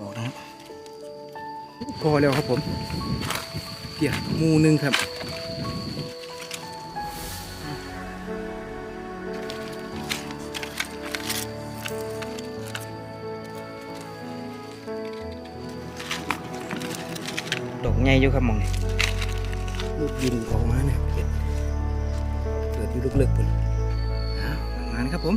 ออกนะครับพอแล้วครับผมเพียมูนึงครับดอกใหญ่อยู่ครับมองนี่ลูกดินออกมาเนี่ยเห็ดเกิดอยู่ลึกๆปุ่นอ้าวงานครับผม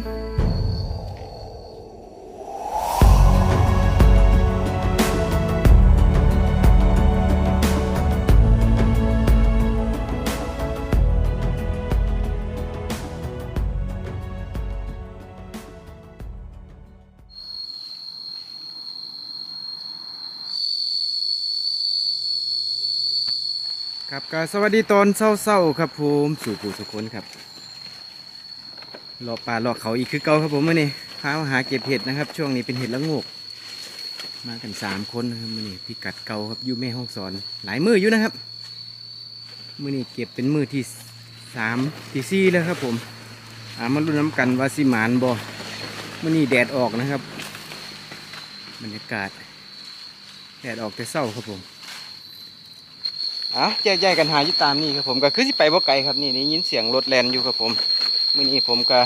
ครับก็สวัสดีตอนเศร้าๆครับผมสู่ผู้สุคนครับรอป่ารอเขาอีกคือเก่าครับผมมื่อนี้พามาหาเก็บเห็ดนะครับ ช่วงนี้เป็นเห็ดละงก มากันสามคนนะครับมื่อนี้พิกัดเก่าครับอยู่แม่ห้องสอน หลายมืออยู่นะครับมื่อนี้เก็บเป็นมือที่สามที่สี่แล้วครับผมอามาลุ้นน้ำกันว่าสิหมานบ่มื่อนี้แดดออกนะครับ บรรยากาศ แดดออกแต่เศร้าครับผม อะแยกๆกันหาอยู่ตามนี่ครับผมก็คือสิไปบ่ไกลครับนี่ได้ยินเสียงรถแลนอยู่ครับผมมื้อนี้ผมก็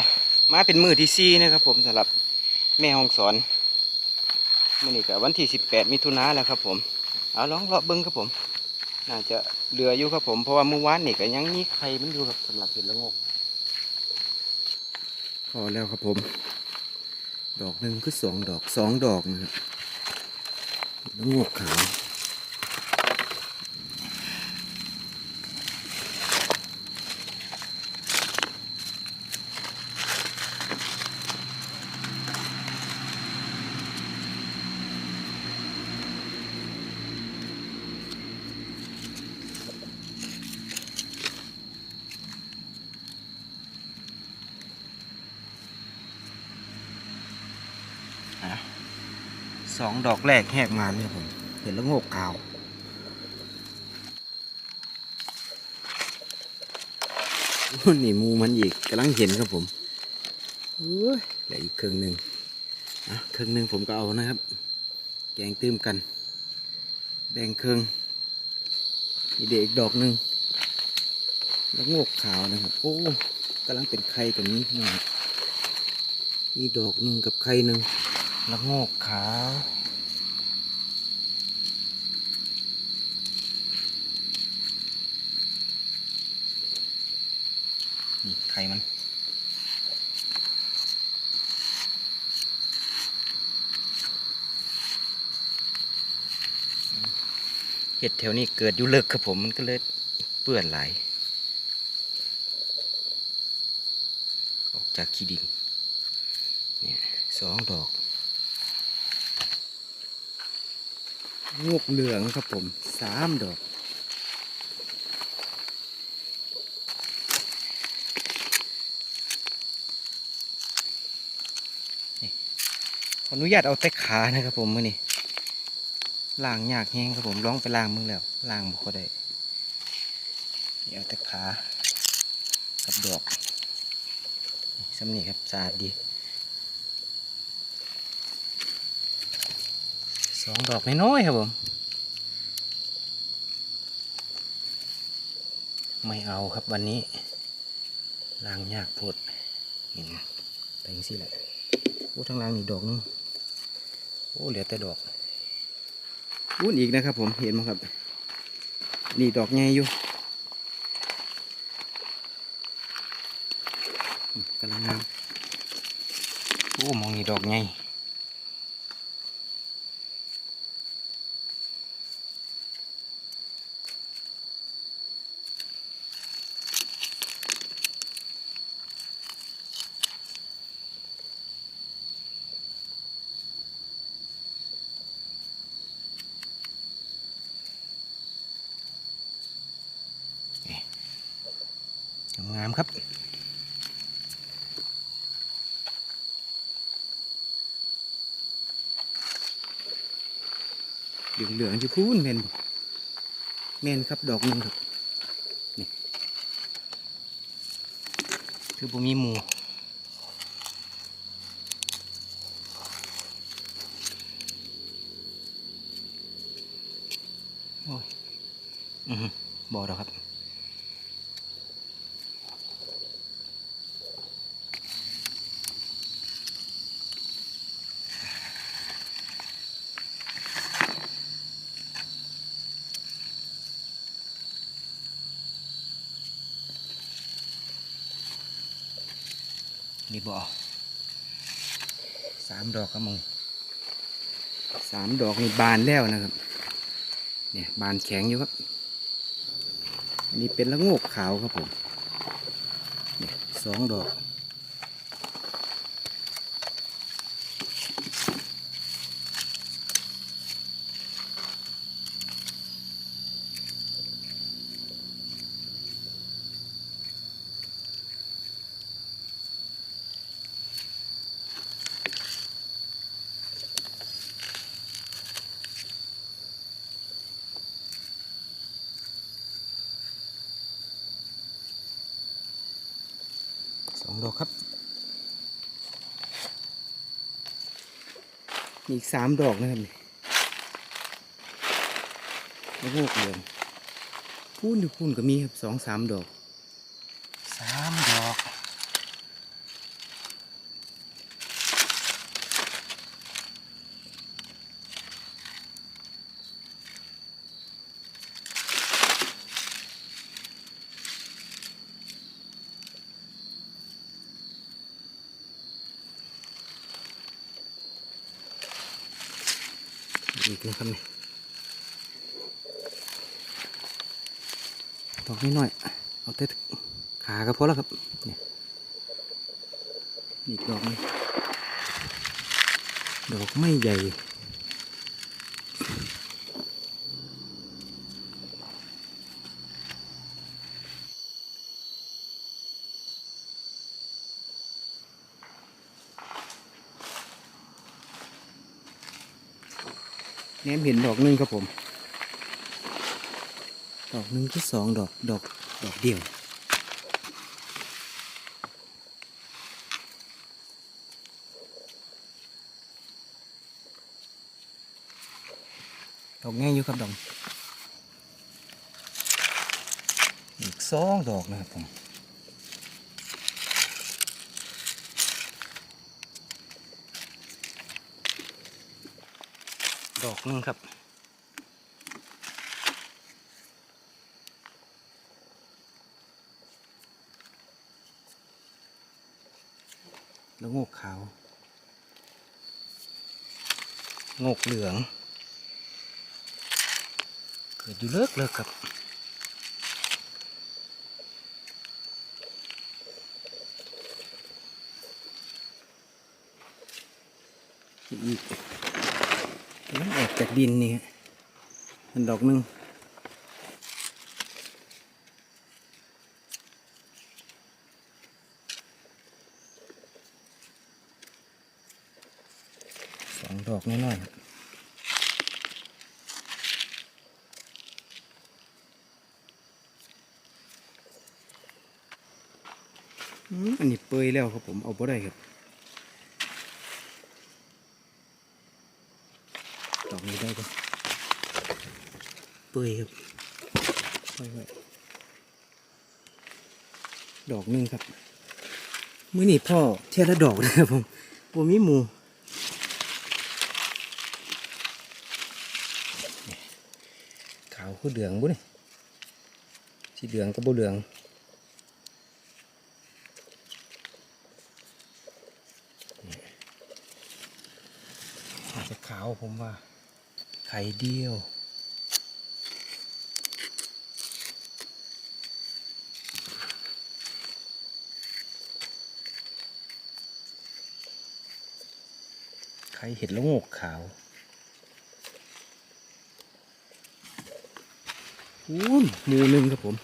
มาเป็นมือที่สี่นะครับผมสำหรับแม่ห้องสอนมื้อนี้ก็วันที่ 18 มิถุนายนแล้วครับผมเอาลองเลาะเบิ่งครับผมน่าจะเหลืออยู่ครับผมเพราะว่าเมื่อวานนี่ก็ยังมีไข่มันอยู่ครับสำหรับเห็ดละงกพอแล้วครับผม ดอกหนึ่งคือสองดอกสองดอกนะครับละงกขาว สองดอกแรกแหกมาเนี่ยผมเห็นแล้วงกขาวนี่มูมันอีกกำลังเห็นครับผมโอ้ยเหลืออีกครึ่งหนึ่งอะครึ่งหนึ่งผมก็เอานะครับ แกงตื้มกัน แบ่งครึ่งนี่เด็กอีกดอกหนึ่งแล้วงกขาวนะครับ โอ้กำลังเป็นไข่ตรงนี้นะครับนี่ดอกหนึ่งกับไข่หนึ่ง ละโงกขาว นี่ไข่มันเห็ดแถวนี้เกิดอยู่เลิกครับผมมันก็เลยเปื้อนไหลายออกจากขี้ดินเนี่ยสองดอก งวกเหลืองครับผมสามดอกขออนุญาตเอาแต่ขานะครับผมมื่อนี้ล้างยากแห้งครับผมลองไปล้างมึงแล้วล้างบ่ค่อยได้เอาแต่ขากับดอกสำนีครับสะอาดดี สองดอกน้อยๆครับผม ไม่เอาครับวันนี้ล้างยากพดนี่นะแต่ยังสิแหละโอ้ทางล่างนี่ดอกนึงโอ้เหลือแต่ดอกวุ้นอีกนะครับผมเห็นไหมครับ นี่ดอกใหญ่อยู่กำลังงามโอ้มองนี่ดอกใหญ่ งามครับเหลืองเหลืองอยู่พูนเมนบ่เมนครับดอกหนึงครับนี่คือผมมีหมู โอ้ยอือฮึบ่ดอกครับ นี่บ่สามดอกครับมึงสามดอกนี่บานแล้วนะครับ เนี่ยบานแข็งอยู่ครับ อันนี้เป็นละโงกขาวครับผม เนี่ยสองดอก องดอกครับมีอีกสามดอกนะครับนี่แล้วโงกเหลืองพูนอยู่พูนก็มีครับสองสามดอกสามดอก อีกนะครับนี่ดอกนิดหน่อย เอาแต่ขาก็พอแล้วครับนี่อีกดอกนึงดอกไม่ใหญ่ แนมเห็นดอกหนึงครับผม ดอกหนึ่งที่สองดอกดอกดอกเดียวดอกง่ายอยู่ครับดอกอีกสองดอกนะครับผม อกนึงครับ แล้วงกขาว งกเหลือง เกิดอยู่เลิกเลิกครับอีก มันออกจากดินนี่ฮะมันดอกหนึงสองดอกน้อยๆอืมอันนี้เปื่อยแล้วครับผมเอาไ่ได้ครับ ดอกนี้ได้ปะ เปื่อยครับดอกหนึงครับมื้อนี้พ่อเทียละดอกนะครับผมบัมีหมูขาวคือเหลืองบุ้นี่สีเหลืองก็บ่เหลืองอาจจะขาวผมว่า ไข่เดียว ไข่เห็ดละโงกขาวอู้นหมูหนึ่งครับผม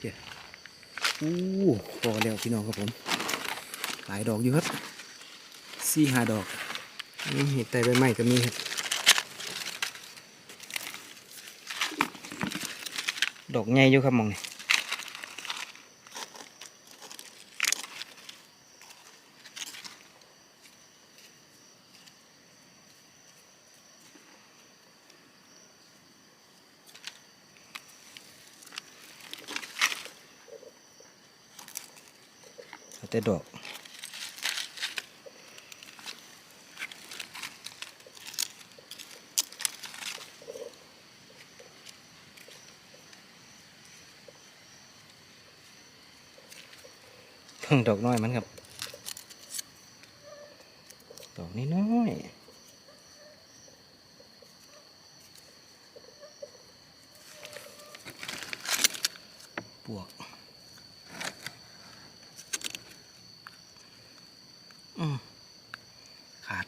เดี๋ยวอู้พอแล้วพี่น้องครับผม หลายดอกอยู่ครับสี่ห้าดอกนี่เห็ดแต่ใบไม้ก็มีครับดอกใหญ่อยู่ครับมองนี่ แต่ดอกเพิ่งดอกน้อยมันครับ ดอกนี้น้อยปวก อืมขาด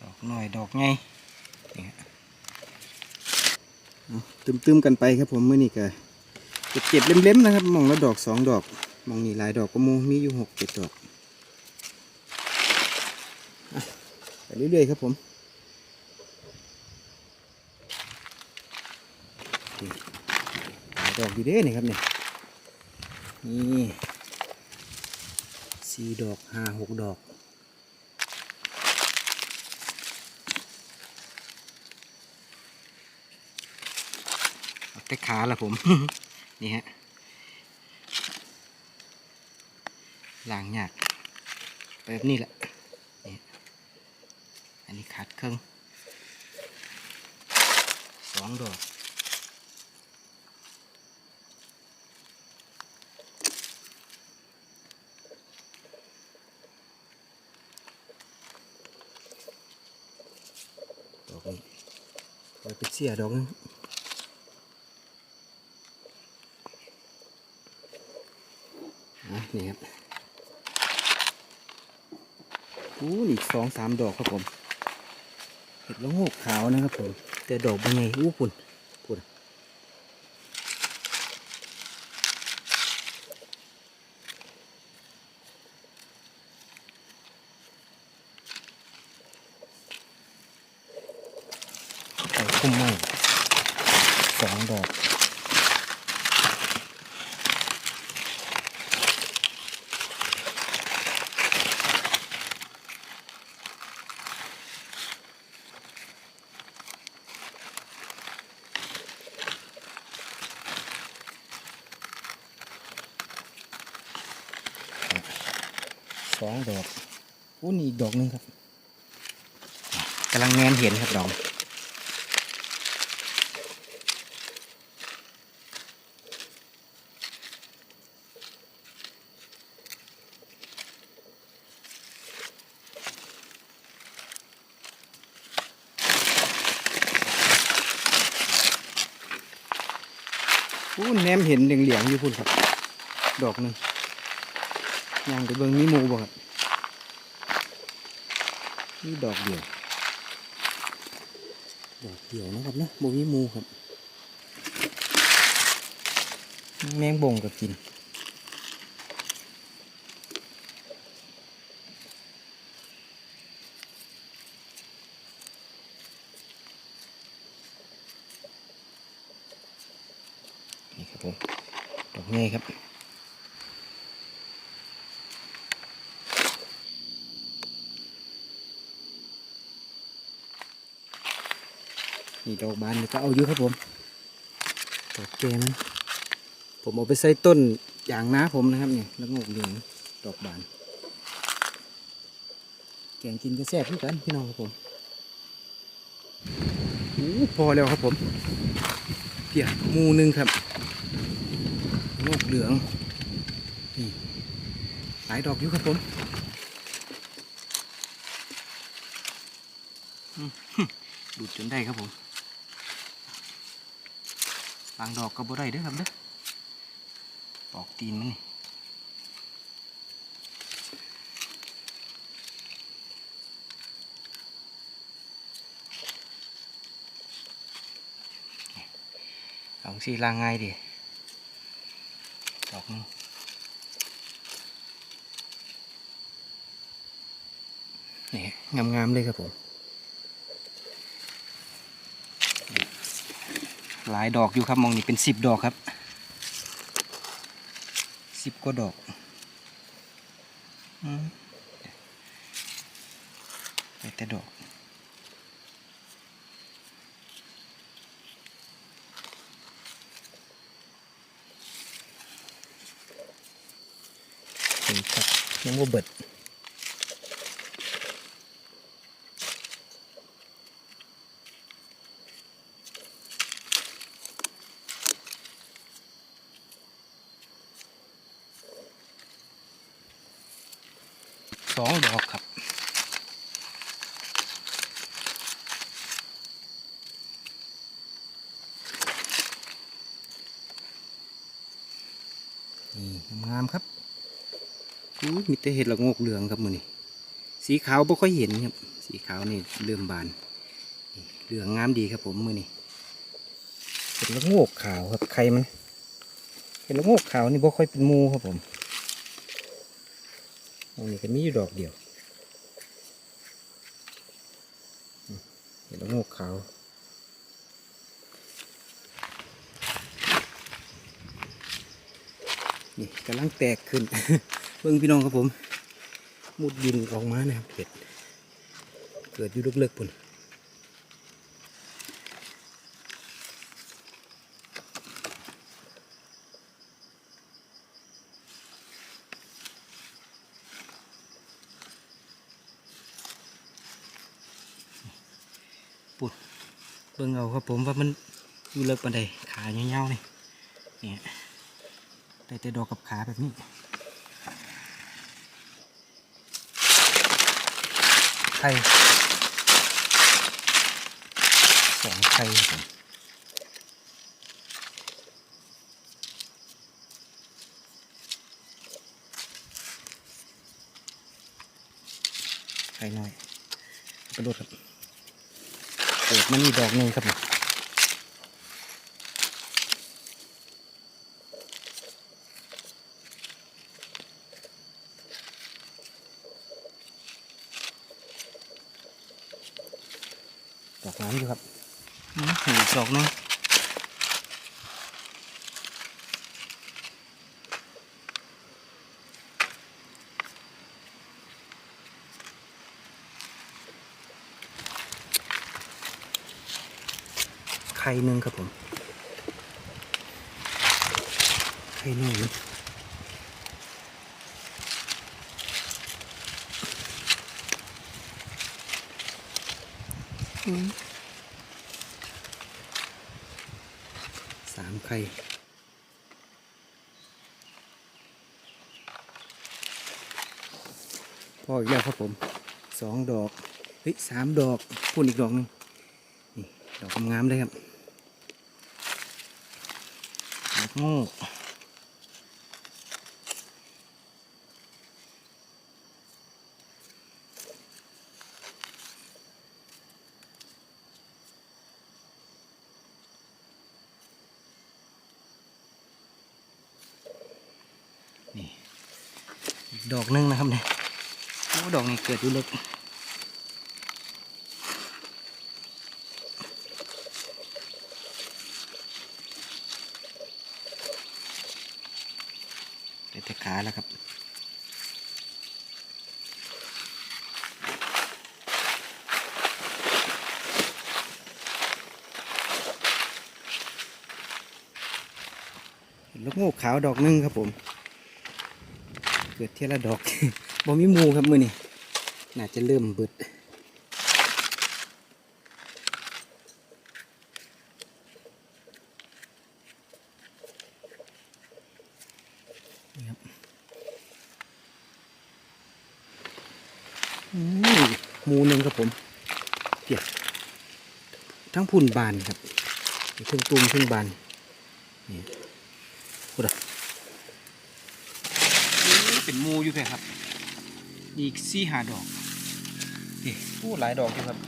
ดอกหน่อยดอก ไงตึมๆกันไปครับผมเมื่อนี้ก็เจ็บเล่มๆนะครับมองแล้วดอกสองดอกมองนี่หลายดอกก็มูมีอยู่หกเจ็ดดอกไปเรื่อยๆครับผมหลายดอกอยู่เด้นี่ครับเนี่ยนี่สี่ดอกห้าหกดอก เอา แต่ขาละผม นี่ฮะล้างยากแบบนี้แหละนี่อันนี้ขาดเครื่องสองดอกดอกนี้ไว้ไปเสียดอกนึง อะ นี่ครับอู้อีกสองสามดอกครับผม เห็ดละโงกขาวนะครับผม แต่ดอกเป็นไงอู้ปุ่นใส่คุ้มไม่สองดอก สองดอกอู้นี่อีกดอกหนึงครับกำลังแงนเห็นครับดอกอู้แนมเห็นเหลืองๆอยู่พุ่นครับ ดอกหนึ่ง ย่างไปเบิ้งมีหมูบ่ครับนี่ดอกเดียว ดอกเดียวนะครับนะบ่มีหมูครับ แมงบงก็กินครับผม ดอกง่ายครับ นี่ ดอกบานนี่ก็เอาอยู่ครับผมดอกแกนั้นผมเอาไปใส่ต้นอย่างน้าผมนะครับเนี่ยแล้วงอกเหลืองดอกบาน แกงกินก็แซ่บเหมือนกันพี่น้องครับผมอ้พอแล้วครับผมเพียหมูหนึงครับงอกเหลืองนี่หลายดอกอยู่ครับผมดูดจนได้ครับผมางดอกก็บ่ได้เด้อครับเด้อปอกตีนมันนี่เอาสิล้างง่ายดิดอกนึงนี่งามๆเลยครับผม หลายดอกอยู่ครับมองนี่เป็นสิบดอกครับสิบกว่าดอกอืมได้แต่ดอกนครับยังว่าเบิด องดอกครับนี่งามๆครับอู้มีแต่เห็ดละโงกเหลืองครับมือนี่สีขาวบ่ค่อยเห็นครับ สีขาวนี่เริ่มบานนี่เหลืองงามดีครับผมมือนี่เห็ดละโงกขาวครับไข่มันเห็ดละโงกขาวนี่บ่ค่อยเป็นหมูครับผม อันนี้ก็มีอยู่ดอกเดียวอืมเห็ดละโงกขาวนี่กำลังแตกขึ้น เบิ่งพี่น้องครับผม มุดดินออกมานะครับเห็ดเกิดอยู่ลึกๆปุ่นเบิ่งเอา ครับผมว่ามันอยู่เลิกปานใดขาเงาวๆนี่เนี่ยได้แต่ดอกกับขาแบบนี้ไข่สองไข่ผมไข่น้อยกระโดดครับ ปิดมันมีดอกหนึ่งครับดอกน้ำอยู่ครับอืมดอกหนึง ข่หนึ่งครับผมไข่หนึ่งอืมสามไข่พออีกแล้วครับผมสองดอกเฮ้ยสามดอกพูนอีกดอกหนึงนี่ดอกงามๆเลยครับ ดอกโง่นี่ ดอกหนึงนะครับเนี่ยโอ้ดอกนี้เกิดอยู่ลึก ได้ แล้วครับ ลูกงูขาวดอกหนึงครับผม เกิดเทียละดอกบ่มีมูครับมือนี่น่าจะเริ่มเบิดครับอืม หมูหนึ่งครับผมเกี่ยทั้งพุ่นบานครับมีทั้งตุ่มทั้งบานนี่พูดอะเป็นหมูอยู่แค่ครับ อีกสี่หาดอกนี่พูดหลายดอกอยู่ครับ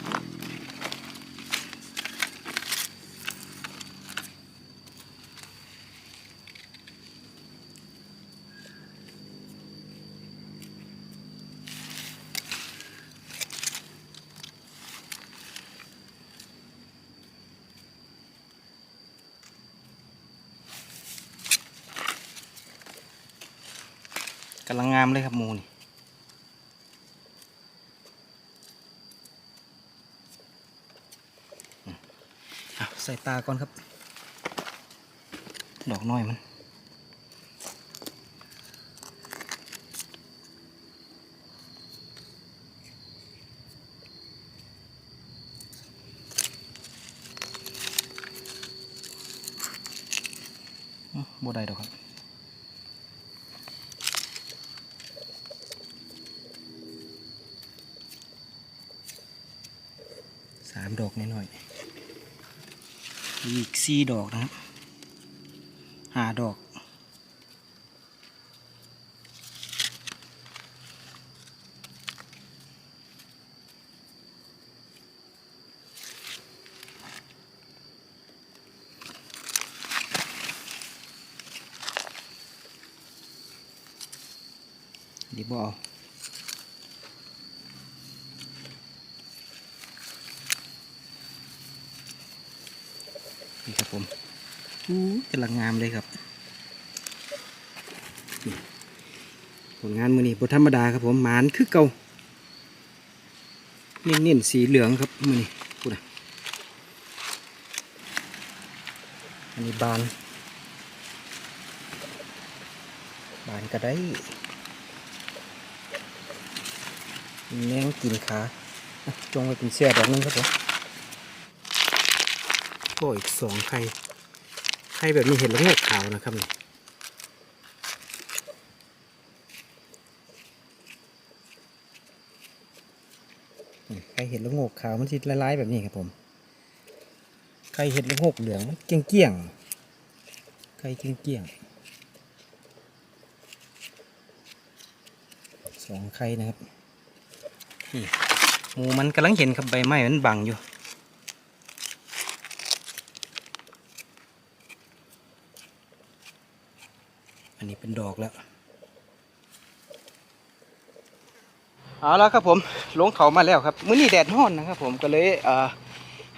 กำลังงามเลยครับหมูนี่ใส่ตาก่อนครับ ดอกน้อยมัน อื้อบ่ได้ดอกครับ สามดอกน้อยๆอีก สี่ดอกนะครับห้าดอกดีบ่เอานี่ครับ ผมอู้กำลังงามเลยครับนี่ผลงานมือนี้บธรรมดาครับผมหมานคือเก่าเน้นๆสีเหลืองครับมือนี้พูดนะอันนี้บาน บานก็ได้แมงกินขาอะจงไว้เป็นเสื้อดอกหนึงครับผม โอ้อีกสองไข่ไข่แบบนี้เห็นแล้วงอกขาวนะครับนี่ไข่เห็ดล้วงอกขาวมันสิละลายแบบนี้ครับผมไข่เห็ดล้วงอกเหลืองมันเกลี้ยงไข่เกลี้ยงสองไข่นะครับนี่หมูมันกำลังเห็นครับใบไม้มันบังอยู่ นนี้เป็นดอกแล้ว เอาแล้วครับผมลงเขามาแล้วครับ มื้อนี้แดดร้อนนะครับผมก็เลยเอ่อ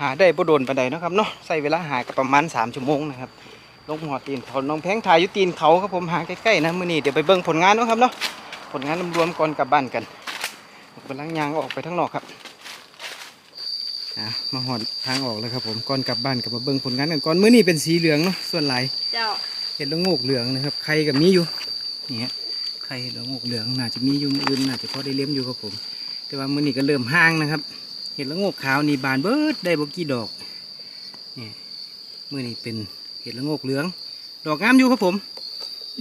หาได้บ่โดนปานใดเนาะครับเนาะใส่เวลาหาก็ประมาณ3ชั่วโมงนะครับลงหัวตีนเขาน้องแพงถ่ายอยู่ตีนเขาครับผมหาใกล้ๆนะมื้อนี้เดี๋ยวไปเบิ่งผลงานเนาะครับเนาะผลงานรวมๆก่อนกลับบ้านกันผมกำลังยางออกไปทั้งนอกครับอะมาหอดทางออกแล้วครับผมก่อนกลับบ้านกลับมาเบิ่งผลงานกันก่อนมื้อนี้เป็นสีเหลืองเนาะส่วนหลายเจ้า เห็ดละโงกเหลืองนะครับไข่กับมีอยู่นี่ฮะไข่เห็ดละโงกเหลืองน่าจะมีอยู่มื้ออื่นน่าจะพอได้เลี้ยงอยู่ครับผม แต่ว่ามื้อนี้ก็เริ่มห่างนะครับ เห็ดละโงกขาวนี่บานเบิดได้บ่กี่ดอกนี่มื้อนี้เป็นเห็ดละโงกเหลือง ดอกงามอยู่ครับผม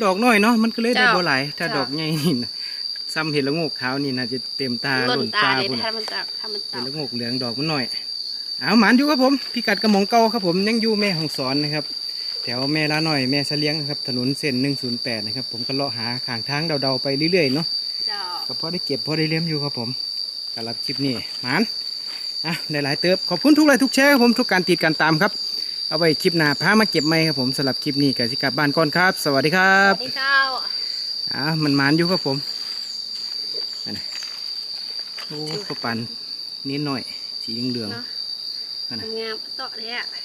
ดอกน้อยเนาะมันก็เลยได้บ่หลายถ้าดอกใหญ่นี่นะซ้ำเห็ดละโงกขาวนี่น่าจะเต็มตาหล่ล้นนตาตาเลยพุ่นถ้าน่ะมันจับถ้ามันเห็จัดบละโงกเหลืองดอกมันน้อยเอาหมานอยู่ครับผมพิกัดกระหมองเก่าครับผมยังอยู่แม่ของสอนนะครับ แถวแม่ละหน่อยแม่เสลียงนะครับถนนเส้น 108 นะครับ ผมก็เลาะหาข้างทางเดาๆไปเรื่อยๆเนาะเจ้าก็พอได้เก็บพอได้เลี้ยงอยู่ครับผมสำหรับคลิปนี้หมานอะได้หลายเติบขอบคุณทุกไลค์ทุกแชร์ครับผมทุกการติดการตามครับ เอาไว้คลิปหน้าพามาเก็บไหมครับผมสำหรับคลิปนี้กับสิกลับบ้านก่อนครับ สวัสดีครัสบวัสดีเจ้าอะมันหมานอยู่ครับผมอันนี้โอ้ข้าวปันนิดหน่อยสีเหลืองเนาะนั่นน่ะงามๆเตาะเลยอะๆ